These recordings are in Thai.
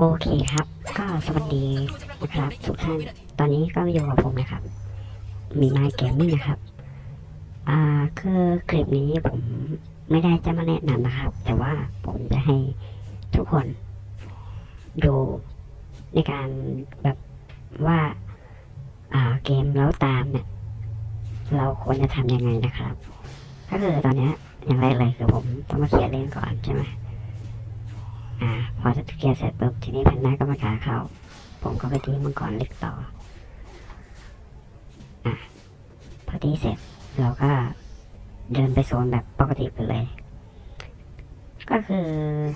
โอเคครับ ก็สวัสดีนะครับทุกท่าน ตอนนี้ก็อยู่กับผมนะครับ มีนายเกมมิ่งนะครับ อ่าคือคลิปนี้ผมไม่ได้จะมาแนะนำนะครับ แต่ว่าผมจะให้ทุกคนดูในการแบบว่าอ่าเกมแล้วตามเนี่ย เราควรจะทำยังไงนะครับ ก็คือตอนนี้ยอย่างแรกเลยคือผมต้องมาเคลียร์เล่นก่อนใช่ไหม อ่าพอเคลียร์เสร็จปุ๊บทีนี้แพนด้าก็มาขาเข้า ผมก็ไปตีมังกรเล็กต่ออะพอตีเสร็จเราก็เดินไปโซนแบบปกติไปเลย ก็คือ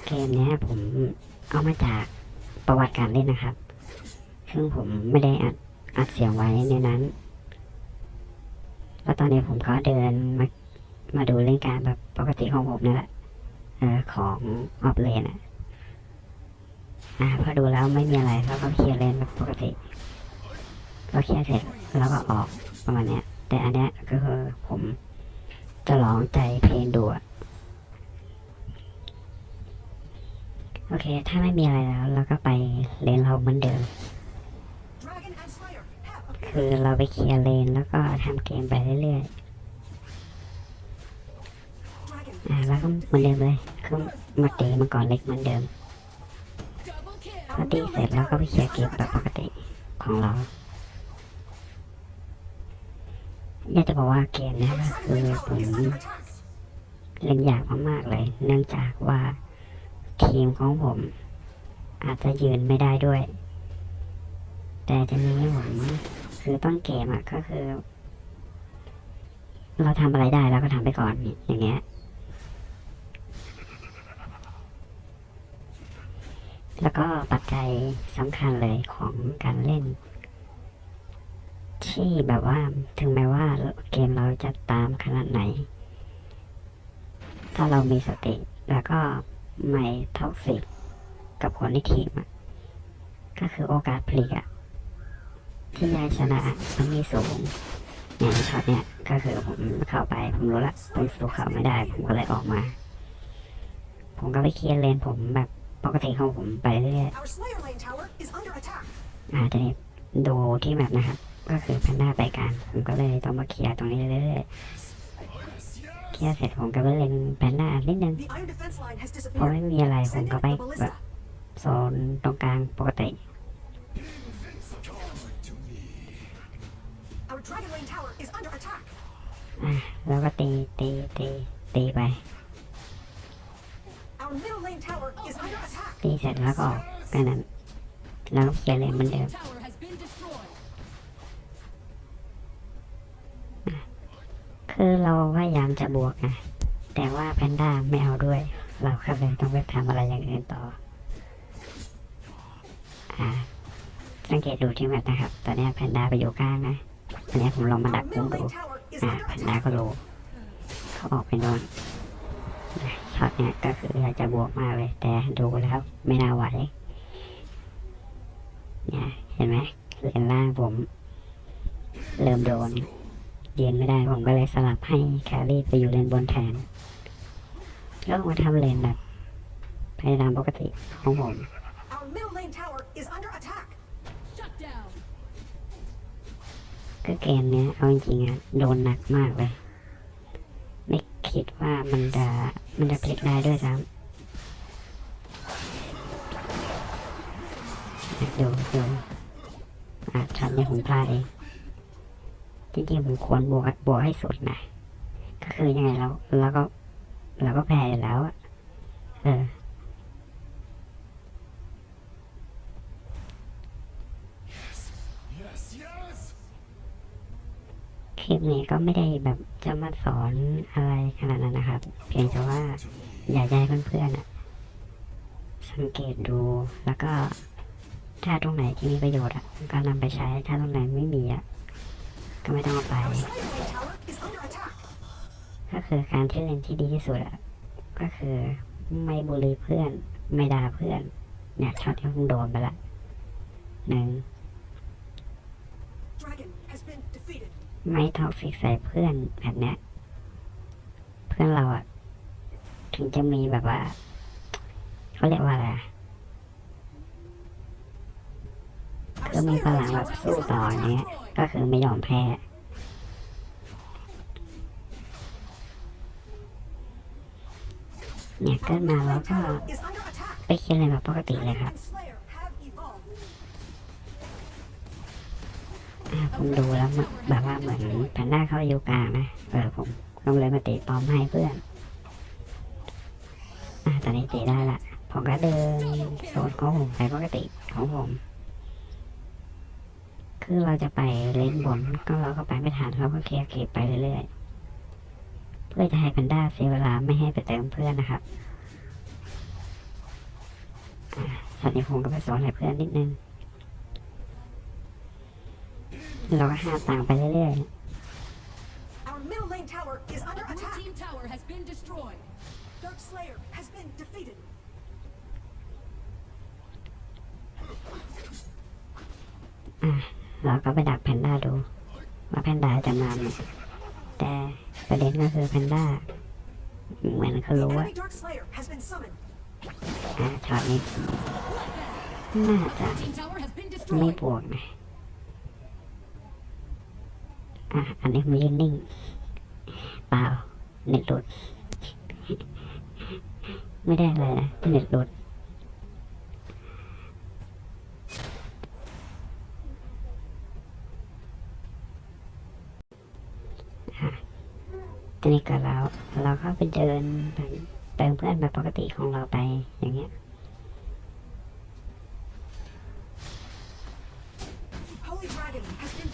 เกมเนี้ยผมเอามาจากประวัติการเล่นนะครับ ซึ่งผมไม่ได้อัดอัดเสียงไว้ในนั้น แล้วตอนนี้ผมก็เดินมามาดูเล่นการแบบปกติของผมนี่แหละเออของออฟเลนอะ อ่าพอดูแล้วไม่มีอะไรเราก็เคลียร์เลนปกติพอเคลียร์เสร็จเราก็ออกประมาณเนี้ย แต่อันเนี้ยก็คือผมจะลองใจเพลงดูอะโอเค ถ้าไม่มีอะไรแล้วเราก็ไปเลนเราเหมือนเดิม คือเราไปเคลียร์เลนแล้วก็ทำเกมไปเรื่อยๆ อ่าแล้วก็เหมือนเดิมเลย คือมาตีมังกรเล็กเหมือนเดิม พอตีเสร็จแล้วก็ไปเคลียร์เกมแบบปกติของเราอยากจะบอกว่าเกมนี้ก็คือผมเล่นยากมากๆเลย เนื่องจากว่าทีมของผม อาจจะยืนไม่ได้ด้วย แต่ทีนี้ผมคือต้นเกมอะก็คือ เราทำอะไรได้เราก็ทำไปก่อนอย่างเงี้ย แล้วก็ปัจจัยสำคัญเลยของการเล่น ที่แบบว่าถึงแม้ว่าเกมเราจะตามขนาดไหน ถ้าเรามีสติแล้วก็ไม่ท็อกซิกกับคนในทีมก็คือโอกาสพลิกอะที่จะชนะมันมีสูงอย่างช็อตเนี่ยก็คือผมเข้าไปผมรู้ละผมสู้เขาไม่ได้ ผมก็เลยออกมา ผมก็ไปเคลียร์เลนผมแบบ ปกติของผมไปเรื่อย Our Slayer Lane tower is under attack. ๆอาจจะดูที่แบบนะครับ ก็คือพันหน้าไปกลางผมก็เลยต้องมาเคลียร์ตรงนี้เรื่อยๆเคลียร์เสร็จผมก็ไปเล่นแพนหน้านิดนึง The Iron Defense Line has เพราะ disappeared. ไม่มีอะไรผม Send ก็ in ไป the แบบ ballista. โซนตรงกลางปกติ Our Dragon Lane tower is under attack. อะแล้วก็ตีตีตีตีไป Our middle lane tower is under attack. ตีเสร็จแล้วก็ออกแค่นั้น แล้วก็เคลียร์เลนเหมือนเดิมคือเราพยายามจะบวกไงแต่ว่าแพนด้าไม่เอาด้วย เราก็เลยต้องไปทำอะไรอย่างอื่นต่ออ่าสังเกตดูที่แมปนะครับ ตอนนี้แพนด้าไปอยู่กลางนะตอนนี้ผมลองมาดักพุ่งดูอ่าแพนด้าก็รู้เขาออกไปโน่นนะช็อตเนี่ยก็คืออยากจะบวกมากเลย แต่ดูแล้วไม่น่าไหวเนี่ยเห็นไหมเลนล่างผม เริ่มโดนยืนไม่ได้ผมก็เลยสลับให้แครี่ไปอยู่เลนบนแทนแล้วมาทำเลนแบบพยายามปกติของผม Our middle lane tower is under attack. Shut down. ก็เกมเนี้ยเอาจริงๆอะโดนหนักมากเลยไม่ คิดว่ามันจะมันจะพลิกได้ด้วยซ้ำดูดูอะช็อตนี้ผมพลาดเองจริงๆผมควรบวกบวกให้สุดนะก็คือยังไงเราเราก็เราก็แพ้อยู่แล้วอะเออ คลิปนี้ก็ไม่ได้แบบจะมาสอนอะไรขนาดนั้นนะครับ เพียงแต่ว่าอยากให้เพื่อนๆสังเกตดูแล้วก็ถ้าตรงไหนที่มีประโยชน์อะก็นำไปใช้ ถ้าตรงไหนไม่มีอะก็ไม่ต้องเอาไป ก็คือการที่เล่นที่ดีที่สุดอะก็คือไม่บูลีเพื่อน ไม่ด่าเพื่อน เนี่ยช็อตที่ผมโดนไปละหนึ่ง Dragon has been defeated. ไม่ท็อกซิกใส่เพื่อนแบบเนี้ย เพื่อนเราอะถึงจะมีแบบว่าเขาเรียกว่าอะไรอมีพลังแบบสู้ต่ออย่างเงี้ย ก็คือไม่ยอมแพ้เนี่ยเกิดมาแล้วก็ tower is under attack. ไปคิดอะไรแบบปกติเลยครับ ผมดูแล้วแบบว่าเหมือนแพนด้าเขาอยู่กลางนะเออผมก็เลยมาตีป้อมให้เพื่อนอ่าตอนนี้ตีได้ละผมก็เดินโซนของผมไปปกติของผม คือเราจะไปเล่นบนก็เราก็ไปไม่ทันเราก็เคลียร์เก็บไปเรื่อยๆ เพื่อจะให้แพนด้าเสียเวลาไม่ให้ไปเติมเพื่อนนะครับตอนนี้ผมก็ไปสอนให้เพื่อนนิดนึง เราก็ห้ามต่างไปเรื่อย Our middle lane tower is under Blue attack. team tower has been destroyed. Dark Slayer has been defeated. ๆอะเราก็ไปดักแพนด้าดู ว่าแพนด้าจะมาไหมแต่ประเด็นก็คือแพนด้าเหมือนเขา The รู้ว่า enemy Dark Slayer has been summoned. อะช็อตนี้น่าจะ Team tower has been ไม่ destroyed. บวกนะ อะอันนี้มันยืนนิ่ง เปล่า เน็ตหลุด ไม่ได้อะไรนะ เน็ตหลุดอะทีนี้ก็เราเราก็ไปเดินเติมเพื่อนแบบปกติของเราไปอย่างเงี้ย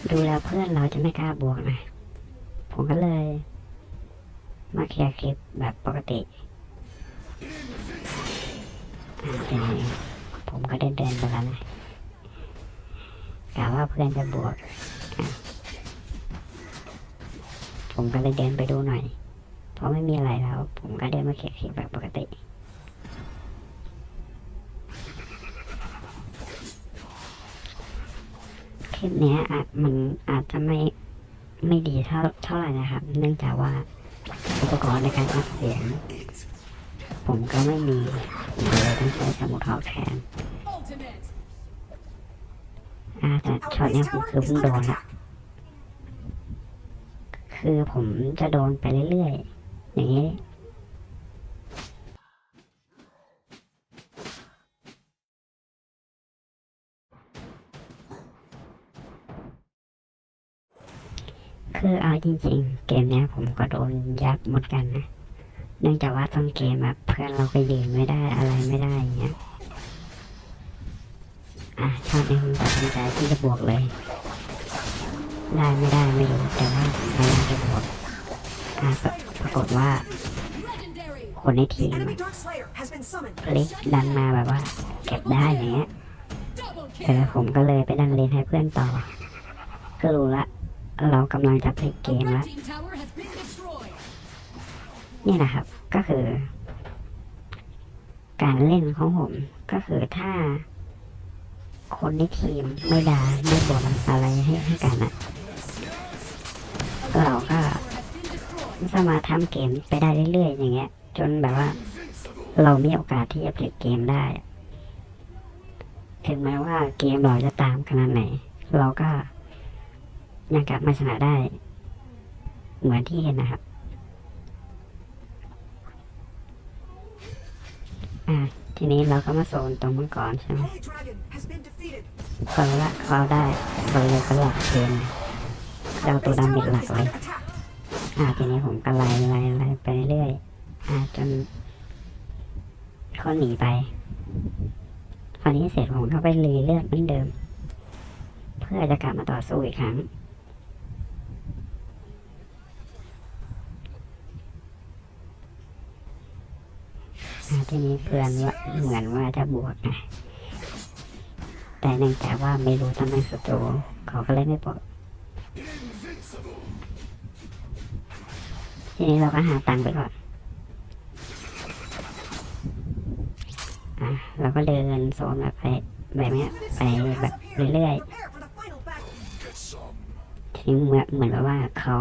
ดูแล้วเพื่อนเราจะไม่กล้าบวกนะ ผมก็เลย มาเคลียร์คลิปแบบปกติผมก็เดินเดินๆไปแล้วนะกะว่าเพื่อนจะบวก ผมก็เลยเดินไปดูหน่อย เพราะไม่มีอะไรแล้ว ผมก็เดินมาเคลียร์คลิปแบบปกติ คลิปเนี้ยอาจมันอาจจะไม่ไม่ดีเท่าเท่าไหร่นะครับ เนื่องจากว่าอุปกรณ์ในการอัดเสียง ผมก็ไม่มีผมเลยต้องใช้สมุดท็อกแทนอาแต่ช็อตนี้ผมคือเพิ่งโดนละคือผมจะโดนไปเรื่อยๆอย่างนี้ คือเอาจริงๆ เกมเนี้ยผมก็โดนยับหมดกันนะ เนื่องจากว่าต้นเกมแบบเพื่อนเราก็ยืนไม่ได้อะไรไม่ได้อย่างเงี้ย อะชอบนี้ผมตัดสินใจที่จะบวกเลย ได้ไม่ได้ไม่รู้แต่ว่าพยายามจะบวกอะปรากฏว่าคนในทีมลิกดันมาแบบว่าเก็บได้อย่างเงี้ย Double เออผมก็เลยไปดันเลนให้เพื่อนต่อ ก็รู้ละ เรากำลังจะพลิกเก The ม red ละ team tower has been destroyed. นี่นะครับ ก็คือ การเล่นของผม ก็คือถ้า คนในทีมไม่ด่าไม่บ่นอะไรให้ให้กันอะเราก็ Tower has been destroyed. สามารถทำเกมไปได้เรื่อยๆอย่างเงี้ย จนแบบว่า เรามีโอกาสที่จะพลิกเกมได้ถึงแม้ว่าเกมเราจะตามขนาดไหน เราก็ ยังกลับมาชนะได้ เหมือนที่เห็นนะครับ อะทีนี้เราก็มาโซนตรงมังกรใช่ไหม Holy Dragon has been defeated. เขาละเขาได้เราเลยก็หลักเกมเรา Our ตัว base ดำเป็น tower หลัก is เลย under attack. อ่า ทีนี้ผมก็ไล่ไล่ไล่ไปเรื่อย อ่า จนเขาหนีไป คราวนี้เสร็จผมก็ไปรีเลือดเหมือนเดิม เพื่อจะกลับมาต่อสู้อีกครั้ง ทีนี้เพื่อนว่าเหมือนว่าจะบวกนะแต่เนื่องจากว่าไม่รู้ตำแหน่งศัตรูเขาก็เลยไม่บอกทีนี้เราก็หาตังค์ไปก่อนอะเราก็เดินโซนแบบไปแบบนี้ไปแบบเรื่อยๆทีนี้เหมือนเหมือนแบบว่าเขา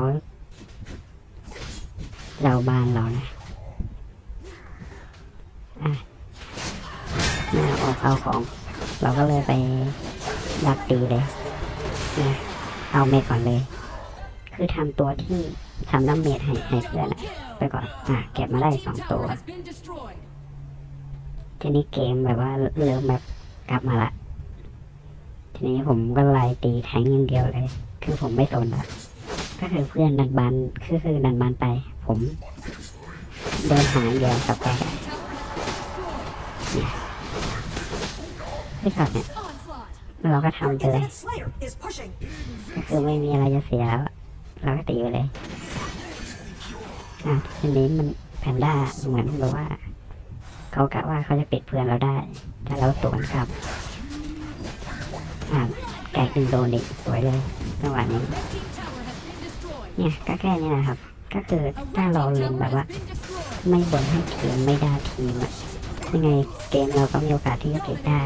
เราบานเรานะ อะมาออก เอาของ เราก็เลยไปอยากตีเลยนะเอาเมดก่อนเลย คือทำตัวที่ทำน้ำเมดให้ให้เพื่อนไปก่อน อะ เก็บมาได้สองตัว ทีนี้เกมแบบว่าเริ่มแบบกลับมาละ ทีนี้ผมก็ไล่ตีแทงอย่างเดียวเลย คือผมไม่สนละก็คือเพื่อนดันบันคือคือดันบันไป ผมเดินหาอย่างเดียวกับไป ไม่กลับเนี่ยเราก็ทำไปเลยก็คือไม่มีอะไรจะเสียแล้วเราก็ตีไปเลยอะทีนี้มันแพนด้าเหมือนแบบว่าเขากะว่าเขาจะปิดเพื่อนเราได้ แต่เราสวนกลับอะแกดึงโดนอีกสวยเลยจังหวะนี้เนี่ยก็แค่นี้นะครับ ก็คือถ้าเรา team เล่นแบบว่า ไม่บนให้ทีมไม่ได้ทีมอะยังไงเกมเราก็มีโอกาสที่จะเก็บได้